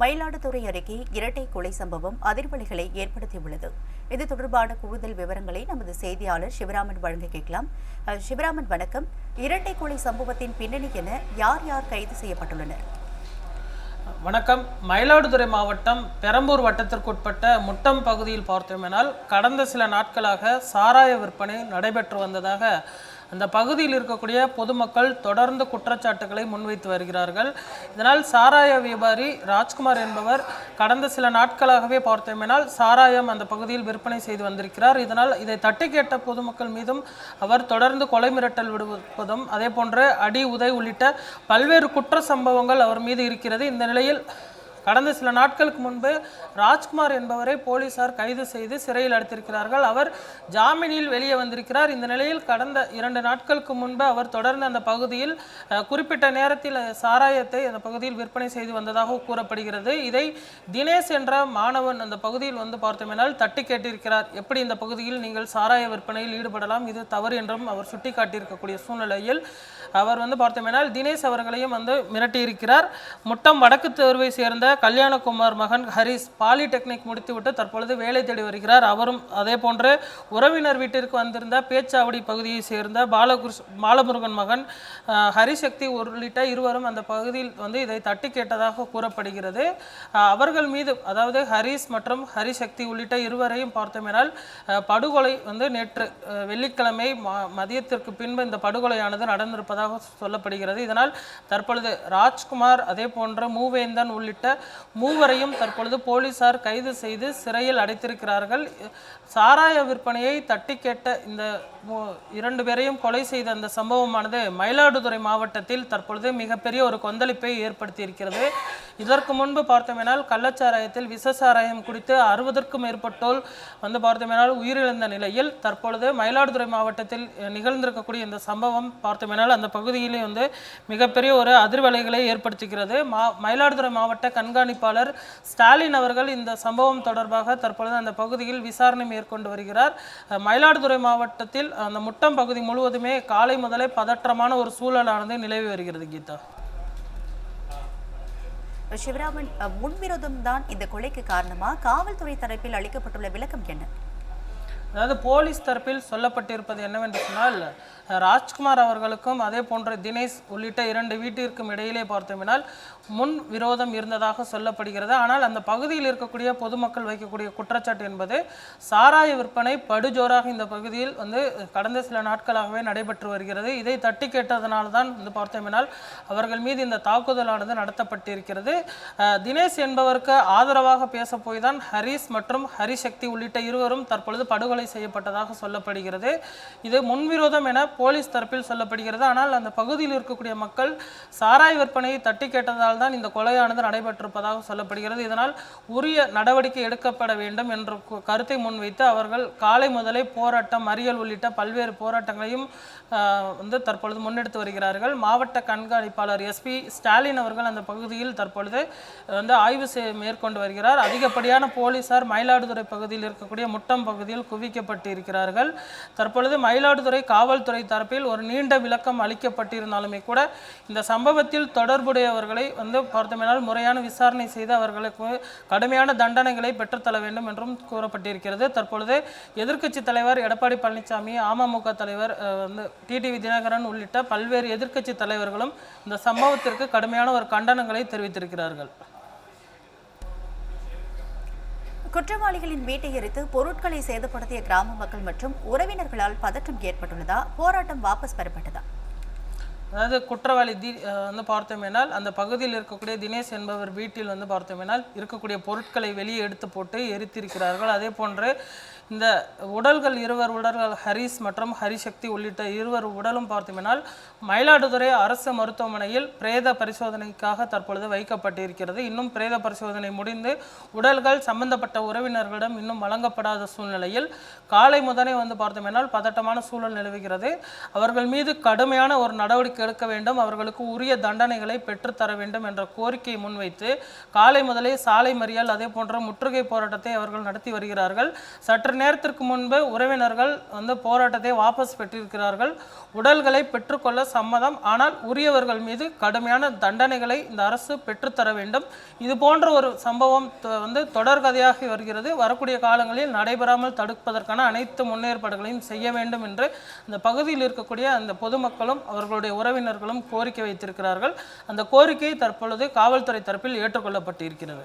மயிலாடுதுறை அருகே இரட்டை கொலை சம்பவம் அதிர்வலைகளை ஏற்படுத்தியுள்ளது. இது தொடர்பான கூடுதல் விவரங்களை நமது செய்தியாளர் சிவராமன் வழங்க கேட்கலாம். சிவராமன் வணக்கம். இரட்டை கொலை சம்பவத்தின் பின்னணி என யார் யார் கைது செய்யப்பட்டுள்ளனர்? வணக்கம். மயிலாடுதுறை மாவட்டம் பெரம்பூர் வட்டத்திற்குட்பட்ட முட்டம் பகுதியில் பார்த்தோமேனால் கடந்த சில நாட்களாக சாராய விற்பனை நடைபெற்று வந்ததாக அந்த பகுதியில் இருக்கக்கூடிய பொதுமக்கள் தொடர்ந்து குற்றச்சாட்டுகளை முன்வைத்து வருகிறார்கள். இதனால் சாராய வியாபாரி ராஜ்குமார் என்பவர் கடந்த சில நாட்களாகவே பார்த்தோமேனால் சாராயம் அந்த பகுதியில் விற்பனை செய்து வந்திருக்கிறார். இதனால் இதை தட்டி கேட்ட பொதுமக்கள் மீதும் அவர் தொடர்ந்து கொலை மிரட்டல் விடுவதும் அதே போன்று அடி உதை உள்ளிட்ட பல்வேறு குற்ற சம்பவங்கள் அவர் மீது இருக்கிறது. இந்த நிலையில் கடந்த சில நாட்களுக்கு முன்பு ராஜ்குமார் என்பவரை போலீசார் கைது செய்து சிறையில் அடைத்திருக்கிறார்கள். அவர் ஜாமீனில் வெளியே வந்திருக்கிறார். இந்த நிலையில் கடந்த இரண்டு நாட்களுக்கு முன்பு அவர் தொடர்ந்து அந்த பகுதியில் குறிப்பிட்ட நேரத்தில் சாராயத்தை அந்த பகுதியில் விற்பனை செய்து வந்ததாக கூறப்படுகிறது. இதை தினேஷ் என்ற மாணவன் அந்த பகுதியில் வந்து பார்த்தோமெனால் தட்டி கேட்டிருக்கிறார். எப்படி இந்த பகுதியில் நீங்கள் சாராய விற்பனையில் ஈடுபடலாம்? இது தவறு என்றும் அவர் சுட்டிக்காட்டியிருக்கக்கூடிய சூழ்நிலையில் அவர் வந்து பார்த்தோமேனால் தினேஷ் அவர்களையும் வந்து மிரட்டியிருக்கிறார். முட்டம் வடக்கு தேர்வை சேர்ந்த கல்யாணகுமார் மகன் ஹரிஸ் பாலிடெக்னிக் முடித்துவிட்டு தற்பொழுது வேலை தேடி வருகிறார். அவரும் அதே போன்று உறவினர் வீட்டிற்கு வந்திருந்த பேச்சாவடி பகுதியை சேர்ந்த பாலகிருஷ் பாலமுருகன் மகன் ஹரிசக்தி உள்ளிட்ட இருவரும் அந்த பகுதியில் வந்து இதை தட்டி கேட்டதாக கூறப்படுகிறது. அவர்கள் மீது அதாவது ஹரிஸ் மற்றும் ஹரிசக்தி உள்ளிட்ட இருவரையும் பார்த்தோமேனால் படுகொலை வந்து நேற்று வெள்ளிக்கிழமை ம- மதியத்திற்கு பின்பு இந்த படுகொலையானது நடந்திருப்பதாக சொல்லப்படுகிறது. இதனால் தற்பொழுது ராஜ்குமார் அதே போன்ற மூவேந்தன் உள்ளிட்ட மூவரையும் தற்பொழுது போலீசார் கைது செய்து சிறையில் அடைத்திருக்கிறார்கள். சாராய விற்பனையை தட்டி கேட்ட இந்த இரண்டு பேரையும் கொலை செய்த அந்த சம்பவமானது மயிலாடுதுறை மாவட்டத்தில் தற்பொழுது மிகப்பெரிய ஒரு கொந்தளிப்பை ஏற்படுத்தியிருக்கிறது. இதற்கு முன்பு பார்த்தோமேனால் கள்ளச்சாராயத்தில் விஷ சாராயம் குடித்து அறுபதற்கும் மேற்பட்டோர் வந்து பார்த்தோமேனால் உயிரிழந்த நிலையில் தற்பொழுது மயிலாடுதுறை மாவட்டத்தில் நிகழ்ந்திருக்கக்கூடிய இந்த சம்பவம் பார்த்தோமேனால் அந்த பகுதியிலே வந்து மிகப்பெரிய ஒரு அதிர்வலைகளை ஏற்படுத்துகிறது. மா மயிலாடுதுறை மாவட்ட கண்காணிப்பாளர் ஸ்டாலின் அவர்கள் இந்த சம்பவம் தொடர்பாக தற்பொழுது அந்த பகுதியில் விசாரணை மேற்கொண்டு வருகிறார். மயிலாடுதுறை மாவட்டத்தில் அந்த முட்டம் பகுதி முழுவதுமே காலை முதலே பதற்றமான ஒரு சூழலானது நிலவி வருகிறது கீதா. சிவராமன் முன்விரோதம் தான் இந்த கொலைக்கு காரணமா? காவல்துறை தரப்பில் அளிக்கப்பட்டுள்ள விளக்கம் என்ன? அதாவது போலீஸ் தரப்பில் சொல்லப்பட்டிருப்பது என்னவென்று சொன்னால் ராஜ்குமார் அவர்களுக்கும் அதே போன்ற தினேஷ் உள்ளிட்ட இரண்டு வீட்டிற்கும் இடையிலே பார்த்தோம்னால் முன் விரோதம் இருந்ததாக சொல்லப்படுகிறது. ஆனால் அந்த பகுதியில் இருக்கக்கூடிய பொதுமக்கள் வைக்கக்கூடிய குற்றச்சாட்டு என்பது சாராய விற்பனை படுஜோராக இந்த பகுதியில் வந்து கடந்த சில நாட்களாகவே நடைபெற்று வருகிறது. இதை தட்டி கேட்டதனால தான் வந்து பார்த்தோம்னால் அவர்கள் மீது இந்த தாக்குதலானது நடத்தப்பட்டிருக்கிறது. தினேஷ் என்பவருக்கு ஆதரவாக பேச போய் தான் ஹரிஸ் மற்றும் ஹரிசக்தி உள்ளிட்ட இருவரும் தற்பொழுது படுகொலை செய்யப்பட்டதாக சொல்லப்படுகிறது. இது முன்விரோதம் என போலீஸ் தரப்பில் சொல்லப்படுகிறது. ஆனால் அந்த பகுதியில் இருக்கக்கூடிய மக்கள் சாராய் விற்பனையை தட்டி கேட்டதால் தான் இந்த கொலையானது நடைபெற்றிருப்பதாக சொல்லப்படுகிறது. இதனால் உரிய நடவடிக்கை எடுக்கப்பட வேண்டும் என்ற கருத்தை முன்வைத்து அவர்கள் காலை முதலே போராட்டம் மறியல் உள்ளிட்ட பல்வேறு போராட்டங்களையும் வந்து தற்பொழுது முன்னெடுத்து வருகிறார்கள். மாவட்ட கண்காணிப்பாளர் எஸ்பி ஸ்டாலின் அவர்கள் அந்த பகுதியில் தற்பொழுது வந்து ஆய்வு செய் மேற்கொண்டு வருகிறார். அதிகப்படியான போலீசார் மயிலாடுதுறை பகுதியில் இருக்கக்கூடிய முட்டம் பகுதியில் குவி குவிக்கப்பட்டு இருக்கிறார்கள் தற்பொழுது மயிலாடுதுறை காவல்துறை தரப்பில் ஒரு நீண்ட விளக்கம் அளிக்கப்பட்டிருந்தாலுமே கூட இந்த சம்பவத்தில் தொடர்புடையவர்களை வந்து பார்த்தோமேனால் முறையான விசாரணை செய்து அவர்களுக்கு கடுமையான தண்டனைகளை பெற்றுத்தர வேண்டும் என்றும் கூறப்பட்டிருக்கிறது. தற்பொழுது எதிர்க்கட்சி தலைவர் எடப்பாடி பழனிசாமி அமமுக தலைவர் வந்து டிடிவி தினகரன் உள்ளிட்ட பல்வேறு எதிர்க்கட்சி தலைவர்களும் இந்த சம்பவத்திற்கு கடுமையான ஒரு கண்டனங்களை தெரிவித்திருக்கிறார்கள். குற்றவாளிகளின் வீட்டை எரித்து பொருட்களை சேதப்படுத்திய கிராம மக்கள் மற்றும் உறவினர்களால் பதற்றம் ஏற்பட்டுள்ளதா? போராட்டம் வாபஸ் பெறப்பட்டதா? அதாவது குற்றவாளி தி வந்து பார்த்தோமேனால் அந்த பகுதியில் இருக்கக்கூடிய தினேஷ் என்பவர் வீட்டில் வந்து பார்த்தோமேனால் இருக்கக்கூடிய பொருட்களை வெளியே எடுத்து போட்டு எரித்திருக்கிறார்கள். அதே போன்று இந்த உடல்கள் இருவர் உடல்கள் ஹரிஸ் மற்றும் ஹரிசக்தி உள்ளிட்ட இருவர் உடலும் பார்த்தோம்னால் மயிலாடுதுறை அரசு மருத்துவமனையில் பிரேத பரிசோதனைக்காக தற்பொழுது வைக்கப்பட்டிருக்கிறது. இன்னும் பிரேத பரிசோதனை முடிந்து உடல்கள் சம்பந்தப்பட்ட உறவினர்களிடம் இன்னும் வழங்கப்படாத சூழ்நிலையில் காலை முதலே வந்து பார்த்தோம்னால் பதட்டமான சூழல் நிலவுகிறது. அவர்கள் மீது கடுமையான ஒரு நடவடிக்கை எடுக்க வேண்டும். அவர்களுக்கு உரிய தண்டனைகளை பெற்றுத்தர வேண்டும் என்ற கோரிக்கையை முன்வைத்து காலை முதலே சாலை மறியல் அதே போன்ற முற்றுகை போராட்டத்தை அவர்கள் நடத்தி வருகிறார்கள். சற்று நேரத்திற்கு முன்பு உறவினர்கள் வந்து போராட்டத்தை வாபஸ் பெற்றிருக்கிறார்கள். உடல்களை பெற்றுக்கொள்ள சம்மதம். ஆனால் உரியவர்கள் மீது கடுமையான தண்டனைகளை இந்த அரசு பெற்றுத்தர வேண்டும். இது போன்ற ஒரு சம்பவம் வந்து தொடர்கதையாகி வருகிறது. வரக்கூடிய காலங்களில் நடைபெறாமல் தடுப்பதற்கான அனைத்து முன்னேற்பாடுகளையும் செய்ய வேண்டும் என்று அந்த பகுதியில் இருக்கக்கூடிய அந்த பொதுமக்களும் அவர்களுடைய உறவினர்களும் கோரிக்கை வைத்திருக்கிறார்கள். அந்த கோரிக்கை தற்பொழுது காவல்துறை தரப்பில் ஏற்றுக்கொள்ளப்பட்டிருக்கிறது.